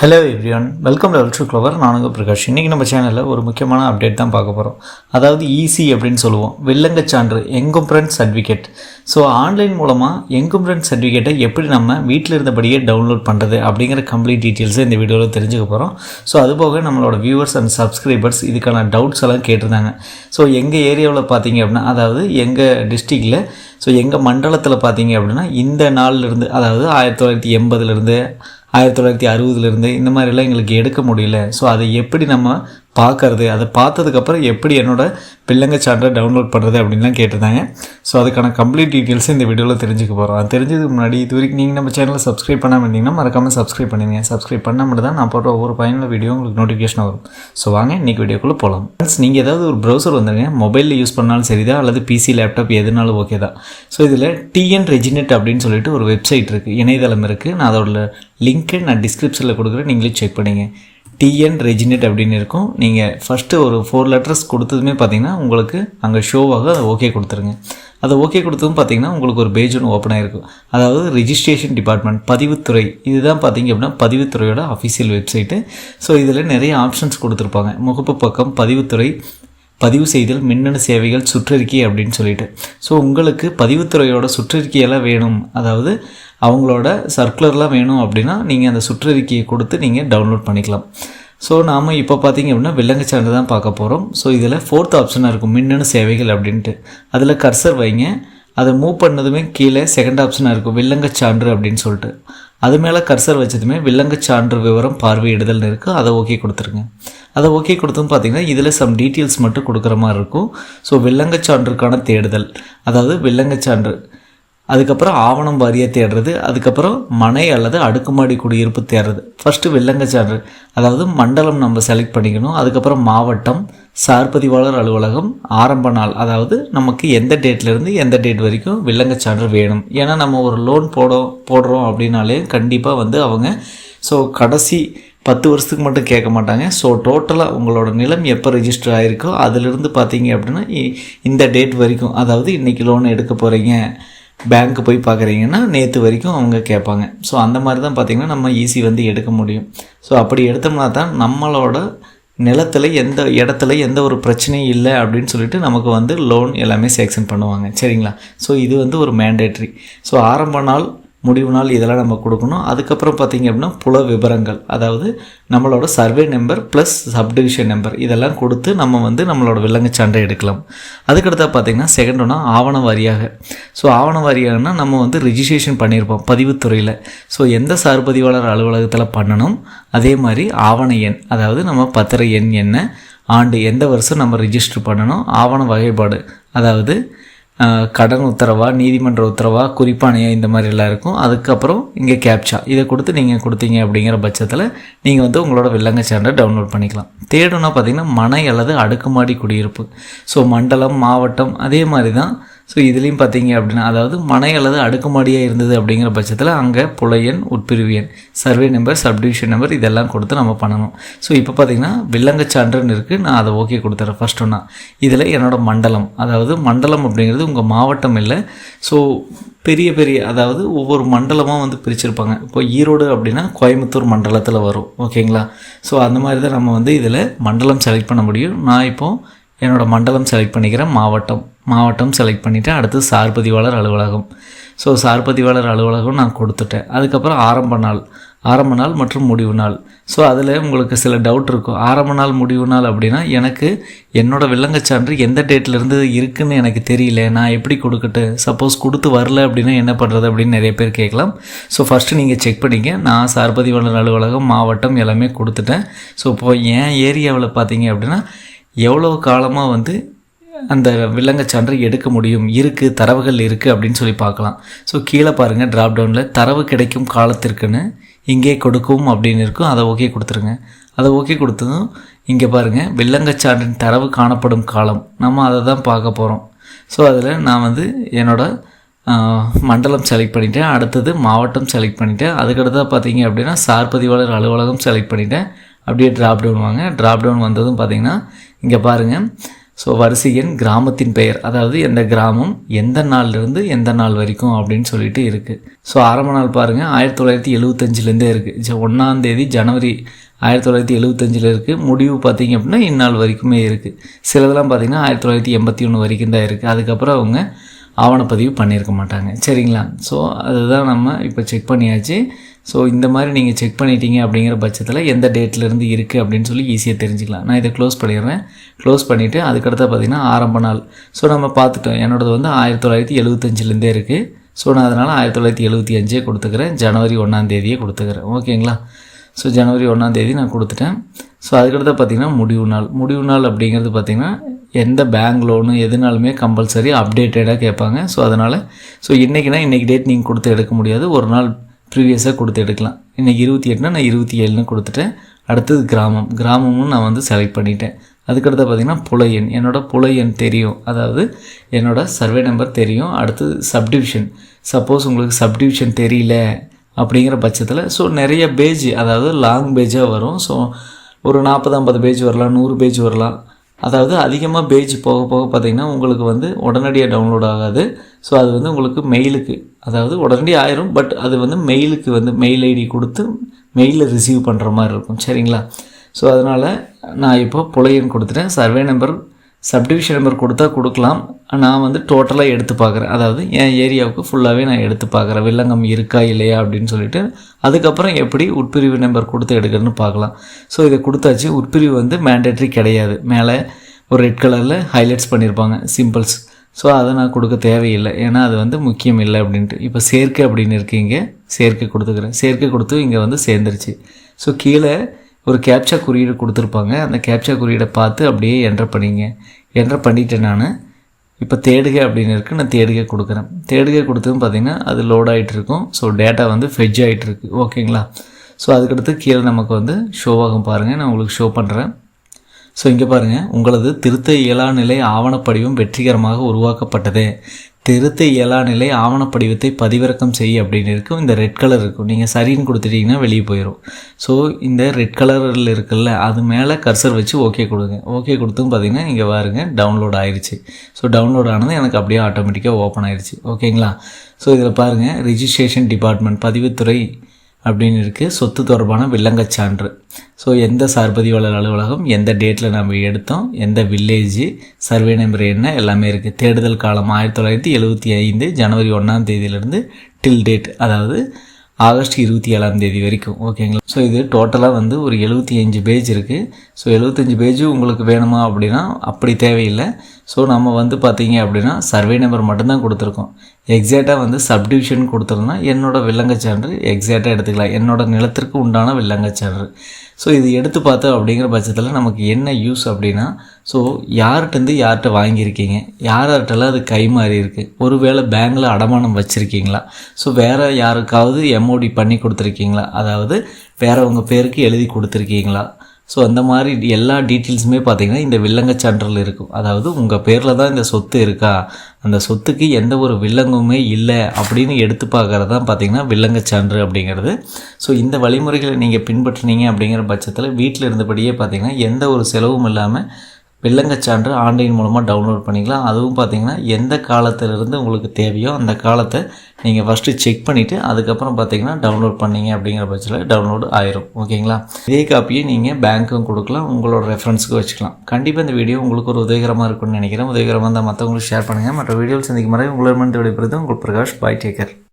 Hello everyone welcome level to clever நானுங்க பிரகாஷ். இன்றைக்கி நம்ம சேனலில் ஒரு முக்கியமான அப்டேட் தான் பார்க்க போகிறோம் அதாவது ஈசி அப்படின்னு சொல்லுவோம். வில்லங்கச் சான்று எங்கும்ப்ரன்ட் சர்டிஃபிகேட் ஸோ ஆன்லைன் மூலமாக எங்கும்ப்ரன்ட் சர்டிஃபிகேட்டை எப்படி நம்ம வீட்டில் இருந்தபடியே டவுன்லோட் பண்ணுறது அப்படிங்கிற கம்ப்ளீட் டீட்டெயில்ஸை இந்த வீடியோவில் தெரிஞ்சுக்க போகிறோம் ஸோ அதுபோக நம்மளோட வியூவர்ஸ் அண்ட் சப்ஸ்கிரைபர்ஸ் இதுக்கான டவுட்ஸ் எல்லாம் கேட்டிருந்தாங்க. ஸோ எங்கள் ஏரியாவில் பார்த்தீங்க அப்படின்னா அதாவது எங்கள் டிஸ்ட்ரிக்டில் ஸோ எங்கள் மண்டலத்தில் பார்த்தீங்க அப்படின்னா இந்த நாள்லேருந்து அதாவது ஆயிரத்தி தொள்ளாயிரத்தி எண்பதுலேருந்து ஆயிரத்தி தொள்ளாயிரத்தி அறுபதுலேருந்து இந்த மாதிரிலாம் எங்களுக்கு எடுக்க முடியல. ஸோ அதை எப்படி நம்ம பார்க்கறது அதை பார்த்ததுக்கப்புறம் எப்படி என்னோட பிள்ளைங்க சான்றை டவுன்லோட் பண்ணுறது அப்படின்லாம் கேட்டிருந்தாங்க. ஸோ அதுக்கான கம்ப்ளீட் டீட்டெயில்ஸ் இந்த வீடியோவில் தெரிஞ்சுக்க போகிறோம் அது தெரிஞ்சதுக்கு முன்னாடி இது வரைக்கும் நீங்கள் நம்ம சேனலில் சப்ஸ்கிரைப் பண்ணாமல் இருந்தீங்கன்னா மறக்காமல் சப்ஸ்கிரைப் பண்ணுங்க சப்ஸ்கிரைப் பண்ண மட்டும் தான் நான் போடுற ஒவ்வொரு பயனுள்ள வீடியோ உங்களுக்கு நோட்டிஃபிகேஷன் வரும். ஸோ வாங்க இன்றைக்கி வீடியோக்குள்ளே போகலாம் ஃப்ரெண்ட்ஸ் நீங்கள் ஏதாவது ஒரு ப்ரௌசர் வந்துருங்க. மொபைலில் யூஸ் பண்ணாலும் சரிதான் அல்லது பிசி லேப்டாப் எதுனாலும் ஓகே தான். ஸோ இதில் டிஎன் ரெஜினெட் அப்படின்னு சொல்லிட்டு ஒரு வெப்சைட் இருக்குது இணையதளம் இருக்குது நான் அதோட லிங்க்கை நான் டிஸ்கிரிப்ஷனில் கொடுக்குறேன். நீங்களே செக் பண்ணிங்க. டிஎன் ரெஜினெட் அப்படின்னு இருக்கும். நீங்கள் ஃபஸ்ட்டு ஒரு ஃபோர் லெட்டர்ஸ் கொடுத்ததுமே பார்த்தீங்கன்னா உங்களுக்கு அங்கே ஷோவாக அதை ஓகே கொடுத்துருங்க. அதை ஓகே கொடுத்ததும் பார்த்தீங்கன்னா உங்களுக்கு ஒரு பேஜ் ஒன்று ஓப்பன் ஆகிருக்கும் அதாவது ரிஜிஸ்ட்ரேஷன் டிபார்ட்மெண்ட் பதிவுத்துறை. இதுதான் பார்த்தீங்க அப்படின்னா பதிவுத்துறையோட அஃபிஷியல் வெப்சைட்டு ஸோ இதில் நிறைய ஆப்ஷன்ஸ் கொடுத்துருப்பாங்க. முகப்பு பக்கம் பதிவுத்துறை பதிவு செய்தல் மின்னணு சேவைகள் சுற்றறிக்கை அப்படின்னு சொல்லிட்டு. ஸோ உங்களுக்கு பதிவுத்துறையோட சுற்றறிக்கையெல்லாம் வேணும். அதாவது அவங்களோட சர்க்குலர்லாம் வேணும் அப்படின்னா நீங்கள் அந்த சுற்றறிக்கையை கொடுத்து நீங்கள் டவுன்லோட் பண்ணிக்கலாம். ஸோ நாம் இப்போ பார்த்தீங்க அப்படின்னா வில்லங்க சான்று தான் பார்க்க போகிறோம் ஸோ இதில் ஃபோர்த் ஆப்ஷனாக இருக்கும் மின்னணு சேவைகள் அப்படின்ட்டு. அதில் கர்சர் வைங்க. அதை மூவ் பண்ணதுமே கீழே செகண்ட் ஆப்ஷனாக இருக்கும் வில்லங்க சான்று அப்படின்னு சொல்லிட்டு. அது மேலே கர்சர் வச்சதுமே வில்லங்க சான்று விவரம் பார்வையிடுதல்னு இருக்குது அதை ஓகே கொடுத்துருங்க. அதை ஓகே கொடுத்தும் பார்த்தீங்கன்னா இதில் சம் டீட்டெயில்ஸ் மட்டும் கொடுக்குற மாதிரி இருக்கும். ஸோ வில்லங்க சான்றுக்கான தேடுதல் அதாவது வில்லங்க சான்று அதுக்கப்புறம் ஆவணம் வாரியாக தேடுறது அதுக்கப்புறம் மனை அல்லது அடுக்குமாடி குடியிருப்பு தேடுறது. ஃபஸ்ட்டு வில்லங்க சான்று அதாவது மண்டலம் நம்ம செலக்ட் பண்ணிக்கணும். அதுக்கப்புறம் மாவட்டம் சார்பதிவாளர் அலுவலகம் ஆரம்ப நாள் அதாவது நமக்கு எந்த டேட்லேருந்து எந்த டேட் வரைக்கும் வில்லங்க வேணும். ஏன்னா நம்ம ஒரு லோன் போட போடுறோம் அப்படின்னாலே கண்டிப்பாக வந்து அவங்க ஸோ கடைசி பத்து வருஷத்துக்கு மட்டும் கேட்க மாட்டாங்க. ஸோ டோட்டலாக உங்களோட நிலம் எப்போ ரெஜிஸ்டர் ஆகிருக்கோ அதிலிருந்து பார்த்தீங்க அப்படின்னா இ- இந்த டேட் வரைக்கும் அதாவது இன்றைக்கி லோன் எடுக்க போகிறீங்க பேங்க்கு போய் பார்க்குறீங்கன்னா நேற்று வரைக்கும் அவங்க கேட்பாங்க. ஸோ அந்த மாதிரி தான் பார்த்திங்கன்னா நம்ம ஈஸி வந்து எடுக்க முடியும். ஸோ அப்படி எடுத்தோம்னா தான் நம்மளோட நிலத்தில் எந்த இடத்துல எந்த ஒரு பிரச்சனையும் இல்லை அப்படின்னு சொல்லிட்டு நமக்கு வந்து லோன் எல்லாமே சேக்ஷன் பண்ணுவாங்க. சரிங்களா? ஸோ இது வந்து ஒரு மேண்டேட்ரி ஸோ ஆரம்ப நாள் முடிவு நாள் இதெல்லாம் நம்ம கொடுக்கணும். அதுக்கப்புறம் பார்த்தீங்க அப்படின்னா புல விவரங்கள் அதாவது நம்மளோட survey number plus subdivision number இதெல்லாம் கொடுத்து நம்ம வந்து நம்மளோட விலங்கு சண்டை எடுக்கலாம். அதுக்கடுத்தா பார்த்தீங்கன்னா செகண்ட் ஒன்றா ஆவண வாரியாக. ஸோ ஆவண வாரியாகனா நம்ம வந்து ரிஜிஸ்ட்ரேஷன் பண்ணியிருப்போம் பதிவுத்துறையில் ஸோ எந்த சார்பதிவாளர் அலுவலகத்தில் பண்ணணும்? அதே மாதிரி ஆவண எண் அதாவது நம்ம பத்திர எண் என்ன? ஆண்டு எந்த வருஷம் நம்ம ரிஜிஸ்டர் பண்ணணும்? ஆவண வகைப்பாடு அதாவது கடன் உத்தரவா நீதிமன்ற உத்தரவா குறிப்பானையா இந்த மாதிரிலாம் இருக்கும். அதுக்கப்புறம் இங்கே கேப்சா இதை கொடுத்து நீங்கள் கொடுத்தீங்க அப்படிங்கிற பட்சத்தில் நீங்கள் வந்து உங்களோட வில்லங்க சேனலை டவுன்லோட் பண்ணிக்கலாம். தேடுனா பார்த்தீங்கன்னா மனை அல்லது அடுக்குமாடி குடியிருப்பு. ஸோ மண்டலம் மாவட்டம் அதே மாதிரி தான் ஸோ இதுலேயும் பார்த்தீங்க அப்படின்னா அதாவது மனை அல்லது அடுக்குமாடியாக இருந்தது அப்படிங்கிற பட்சத்தில் அங்கே புலையன் உட்பிரிவியன் சர்வே நம்பர் சப்டிவிஷன் நம்பர் இதெல்லாம் கொடுத்து நம்ம பண்ணணும். ஸோ இப்போ பார்த்தீங்கன்னா வில்லங்க சான்றுன்னு இருக்குது நான் அதை ஓகே கொடுத்துறேன். ஃபர்ஸ்ட் ஒன்றா இதில் என்னோடய மண்டலம். அதாவது மண்டலம் அப்படிங்கிறது உங்கள் மாவட்டம் இல்லை. ஸோ பெரிய பெரிய அதாவது ஒவ்வொரு மண்டலமாக வந்து பிரிச்சிருப்பாங்க. இப்போ ஈரோடு அப்படின்னா கோயம்புத்தூர் மண்டலத்தில் வரும். ஓகேங்களா ஸோ அந்த மாதிரி தான் நம்ம வந்து இதில் மண்டலம் செலக்ட் பண்ண முடியும். நான் இப்போது என்னோட மண்டலம் செலக்ட் பண்ணிக்கிறேன் மாவட்டம் மாவட்டம் செலக்ட் பண்ணிவிட்டு அடுத்து சார்பதிவாளர் அலுவலகம். ஸோ சார்பதிவாளர் அலுவலகம் நான் கொடுத்துட்டேன். அதுக்கப்புறம் ஆரம்ப நாள் ஆரம்ப நாள் மற்றும் முடிவு நாள். ஸோ அதில் உங்களுக்கு சில டவுட் இருக்கும். ஆரம்ப நாள் முடிவு நாள் அப்படின்னா எனக்கு என்னோடய வில்லங்கச் சான்று எந்த டேட்லேருந்து இருக்குதுன்னு எனக்கு தெரியல. நான் எப்படி கொடுக்கட்டு? சப்போஸ் கொடுத்து வரல அப்படின்னா என்ன பண்ணுறது அப்படின்னு நிறைய பேர் கேட்கலாம். ஸோ ஃபஸ்ட்டு நீங்கள் செக் பண்ணிங்க நான் சார்பதிவாளர் அலுவலகம் மாவட்டம் எல்லாமே கொடுத்துட்டேன். ஸோ இப்போ என் ஏரியாவில் பார்த்தீங்க அப்படின்னா எவ்வளோ காலமாக வந்து அந்த வில்லங்கச் சான்று எடுக்க முடியும்? இருக்குது தரவுகள் இருக்குது அப்படின்னு சொல்லி பார்க்கலாம். ஸோ கீழே பாருங்கள் ட்ராப் டவுனில் தரவு கிடைக்கும் காலத்திற்குன்னு இங்கே கொடுக்கும் அப்படின்னு இருக்கும். அதை ஓகே கொடுத்துருங்க. அதை ஓகே கொடுத்ததும் இங்கே பாருங்கள் வில்லங்கச்சான்றின் தரவு காணப்படும் காலம். நம்ம அதை தான் பார்க்க போகிறோம் ஸோ அதில் நான் வந்து என்னோடய மண்டலம் செலக்ட் பண்ணிட்டேன். அடுத்தது மாவட்டம் செலக்ட் பண்ணிட்டேன். அதுக்கடுத்தா பார்த்தீங்க அப்படின்னா சார் பதிவாளர் அலுவலகம் செலக்ட் பண்ணிட்டேன். அப்படியே ட்ராப் டவுன் வாங்க. ட்ராப் டவுன் வந்ததும் பார்த்தீங்கன்னா இங்கே பாருங்கள் ஸோ வரிசை எண் கிராமத்தின் பெயர். அதாவது எந்த கிராமம் எந்த நாள்லேருந்து எந்த நாள் வரைக்கும் அப்படின்னு சொல்லிட்டு இருக்குது ஸோ ஆரம்ப நாள் பாருங்கள் ஆயிரத்தி தொள்ளாயிரத்தி எழுபத்தஞ்சிலேருந்தே இருக்குது ஒன்றாந்தேதி ஜனவரி ஆயிரத்தி தொள்ளாயிரத்தி எழுபத்தஞ்சில் இருக்குது முடிவு பார்த்தீங்க அப்படின்னா இந்நாள் வரைக்குமே இருக்குது சிலதெல்லாம் பார்த்தீங்கன்னா ஆயிரத்தி தொள்ளாயிரத்தி எண்பத்தி ஒன்று வரைக்கும் தான் இருக்குது அதுக்கப்புறம் அவங்க ஆவணப்பதிவு பண்ணியிருக்க மாட்டாங்க. சரிங்களா? ஸோ அதுதான் நம்ம இப்போ செக் பண்ணியாச்சு. ஸோ இந்த மாதிரி நீங்கள் செக் பண்ணிட்டீங்க அப்படிங்கிற பட்சத்தில் எந்த டேட்லேருந்து இருக்குது அப்படின்னு சொல்லி ஈஸியாக தெரிஞ்சுக்கலாம். நான் இதை க்ளோஸ் பண்ணிடுறேன். க்ளோஸ் பண்ணிவிட்டு அதுக்கடுத்து பார்த்திங்கன்னா ஆரம்ப நாள். ஸோ நம்ம பார்த்துட்டோம். என்னோடது வந்து ஆயிரத்தி தொள்ளாயிரத்தி எழுபத்தஞ்சிலேருந்தே இருக்குது ஸோ நான் அதனால் ஆயிரத்தி தொள்ளாயிரத்தி எழுபத்தி அஞ்சே கொடுத்துக்கிறேன். ஜனவரி ஒன்றாந்தேதியே கொடுத்துக்கிறேன். ஓகேங்களா? ஸோ ஜனவரி ஒன்றாந்தேதி நான் கொடுத்துட்டேன். ஸோ அதுக்கடுத்து பார்த்திங்கன்னா முடிவு நாள். முடிவு நாள் அப்படிங்கிறது பார்த்திங்கன்னா எந்த பேங்க் லோனு எதுனாலுமே கம்பல்சரி அப்டேட்டடாக கேட்பாங்க. ஸோ அதனால் ஸோ இன்றைக்கினா இன்றைக்கி டேட் நீங்கள் கொடுத்து எடுக்க முடியாது. ஒரு நாள் ப்ரீவியஸாக கொடுத்து எடுக்கலாம். இன்றைக்கி இருபத்தி எட்டுனா நான் இருபத்தி ஏழுன்னு கொடுத்துட்டேன் அடுத்தது கிராமம். கிராமமும் நான் வந்து செலக்ட் பண்ணிட்டேன். அதுக்கடுத்து பார்த்திங்கன்னா புலையன் எண். என்னோடய புலை எண் தெரியும். அதாவது என்னோடய சர்வே நம்பர் தெரியும். அடுத்தது சப்டிவிஷன் சப்போஸ் உங்களுக்கு சப்டிவிஷன் தெரியல அப்படிங்கிற பட்சத்தில் ஸோ நிறைய பேஜ் அதாவது லாங் பேஜாக வரும். ஸோ ஒரு நாற்பது ஐம்பது பேஜ் வரலாம் நூறு பேஜ் வரலாம். அதாவது அதிகமாக பேஜ் போக போக பார்த்திங்கன்னா உங்களுக்கு வந்து உடனடியாக டவுன்லோட் ஆகாது. ஸோ அது வந்து உங்களுக்கு மெயிலுக்கு அதாவது உடனடியாக ஆயிரும் பட் அது வந்து மெயிலுக்கு வந்து மெயில் ஐடி கொடுத்து மெயிலில் ரிசீவ் பண்ணுற மாதிரி இருக்கும். சரிங்களா? ஸோ அதனால் நான் இப்போ புலையன் கொடுத்துட்டேன். சர்வே நம்பர் சப்டிவிஷன் நம்பர் கொடுத்தா கொடுக்கலாம். நான் வந்து டோட்டலாக எடுத்து பார்க்குறேன். அதாவது என் ஏரியாவுக்கு ஃபுல்லாகவே நான் எடுத்து பார்க்குறேன். வில்லங்கம் இருக்கா இல்லையா அப்படின்னு சொல்லிட்டு அதுக்கப்புறம் எப்படி உட்பிரிவு நம்பர் கொடுத்து எடுக்கிறேன்னு பார்க்கலாம். ஸோ இதை கொடுத்தாச்சு. உட்பிரிவு வந்து மேண்டேட்ரி கிடையாது. மேலே ஒரு ரெட் கலரில் ஹைலைட்ஸ் பண்ணியிருப்பாங்க சிம்பிள்ஸ் ஸோ அதை நான் கொடுக்க தேவையில்லை. ஏன்னா அது வந்து முக்கியம் இல்லை அப்படின்ட்டு. இப்போ சேர்க்கை அப்படின்னு இருக்கீங்க சேர்க்கை கொடுத்துக்கிறேன். சேர்க்கை கொடுத்து இங்கே வந்து சேர்ந்துருச்சு. ஸோ கீழே ஒரு கேப்சா குறியீடு கொடுத்துருப்பாங்க. அந்த கேப்சா குறியீடை பார்த்து அப்படியே என்டர் பண்ணிங்க. என்டர் பண்ணிட்டேன் நான். இப்போ தேடுக அப்படின்னு இருக்குது நான் தேடுகை கொடுக்குறேன். தேடுகை கொடுத்ததும் பார்த்திங்கன்னா அது லோட் ஆகிட்டு இருக்கும் ஸோ டேட்டா வந்து ஃபெஜ் ஆகிட்டு இருக்கு ஓகேங்களா ஸோ அதுக்கடுத்து கீழே நமக்கு வந்து ஷோவாகும் பாருங்கள் நான் உங்களுக்கு ஷோ பண்ணுறேன் ஸோ இங்கே பாருங்கள் உங்களது திருத்த இயலா நிலை ஆவணப்படிவம் வெற்றிகரமாக உருவாக்கப்பட்டது. திருத்த இயலா நிலை ஆவணப்படிவத்தை பதிவிறக்கம் செய்ய அப்படின்னு இருக்கும் இந்த ரெட் கலர் இருக்கும். நீங்கள் சரின்னு கொடுத்துட்டீங்கன்னா வெளியே போயிடும் ஸோ இந்த ரெட் கலரில் இருக்குல்ல அது மேலே கர்சர் வச்சு ஓகே கொடுங்க. ஓகே கொடுத்தும் பார்த்தீங்கன்னா இங்கே பாருங்க டவுன்லோட் ஆயிடுச்சு ஸோ டவுன்லோட் ஆனது எனக்கு அப்படியே ஆட்டோமேட்டிக்காக ஓப்பன் ஆயிடுச்சு ஓகேங்களா ஸோ இதில் பாருங்கள் ரிஜிஸ்ட்ரேஷன் டிபார்ட்மெண்ட் பதிவுத்துறை அப்படின்னு இருக்குது சொத்து தொடர்பான வில்லங்க சான்று. ஸோ எந்த சார்பதிவாளர் அலுவலகம் எந்த டேட்டில் நம்ம எடுத்தோம் எந்த வில்லேஜ் சர்வே நம்பர் என்ன எல்லாமே இருக்குது தேடுதல் காலம் ஆயிரத்தி தொள்ளாயிரத்தி எழுபத்தி ஐந்து ஜனவரி ஒன்றாம் தேதியிலேருந்து டில் டேட் அதாவது ஆகஸ்ட் இருபத்தி ஏழாம் தேதி வரைக்கும். ஓகேங்களா ஸோ இது டோட்டலாக வந்து ஒரு எழுபத்தி அஞ்சு பேஜ் இருக்குது ஸோ எழுபத்தஞ்சு பேஜ் உங்களுக்கு வேணுமா அப்படின்னா அப்படி தேவையில்லை. ஸோ நம்ம வந்து பார்த்தீங்க அப்படின்னா சர்வே நம்பர் மட்டும்தான் கொடுத்துருக்கோம். எக்ஸாக்டாக வந்து சப்டிவிஷன் கொடுத்துருந்தா என்னோடய வில்லங்கச்சான்று எக்ஸாக்டாக எடுத்துக்கலாம். என்னோடய நிலத்திற்கு உண்டான வில்லங்கச்சான்று ஸோ இது எடுத்து பார்த்தோம் அப்படிங்கிற பட்சத்தில் நமக்கு என்ன யூஸ் அப்படின்னா ஸோ யார்கிட்டருந்து யார்கிட்ட வாங்கியிருக்கீங்க? யார்கிட்டலாம் அது கை மாறி இருக்குது ஒருவேளை பேங்கில் அடமானம் வச்சுருக்கீங்களா? ஸோ வேறு யாருக்காவது எம்ஓடி பண்ணி கொடுத்துருக்கீங்களா? அதாவது வேறு உங்கள் பேருக்கு எழுதி கொடுத்துருக்கீங்களா? ஸோ அந்த மாதிரி எல்லா டீட்டெயில்ஸுமே பார்த்தீங்கன்னா இந்த வில்லங்க சான்றில் இருக்கும். அதாவது உங்கள் பேரில் தான் இந்த சொத்து இருக்கா? அந்த சொத்துக்கு எந்த ஒரு வில்லங்குமே இல்லை அப்படின்னு எடுத்து பார்க்குறது தான் பார்த்தீங்கன்னா வில்லங்க சான்று அப்படிங்கிறது. ஸோ இந்த வழிமுறைகளை நீங்கள் பின்பற்றினீங்க அப்படிங்கிற பட்சத்தில் வீட்டில் இருந்தபடியே பார்த்தீங்கன்னா எந்த ஒரு செலவும் இல்லாமல் வில்லங்கச்சான்று ஆன்லைன் மூலமாக டவுன்லோட் பண்ணிக்கலாம். அதுவும் பார்த்தீங்கன்னா எந்த காலத்திலிருந்து உங்களுக்கு தேவையோ அந்த காலத்தை நீங்கள் ஃபஸ்ட்டு செக் பண்ணிவிட்டு அதுக்கப்புறம் பார்த்தீங்கன்னா டவுன்லோட் பண்ணிங்க அப்படிங்கிற பட்சத்தில் டவுன்லோடு ஆயிரும். ஓகேங்களா? இதே காப்பியை நீங்கள் பேங்க்கும் கொடுக்கலாம். உங்களோட ரெஃபரன்ஸுக்கு வச்சுக்கலாம். கண்டிப்பாக இந்த வீடியோ உங்களுக்கு ஒரு உதவிகரமாக இருக்கும்னு நினைக்கிறேன். உதவிகரமாக இருந்தால் மற்றவங்களுக்கு ஷேர் பண்ணுங்கள் மற்ற வீடியோவில் சந்திக்கும் முறை உங்களிடமிருந்து விடைபெறுது உங்கள் பிரகாஷ் பாய் டேக்கர்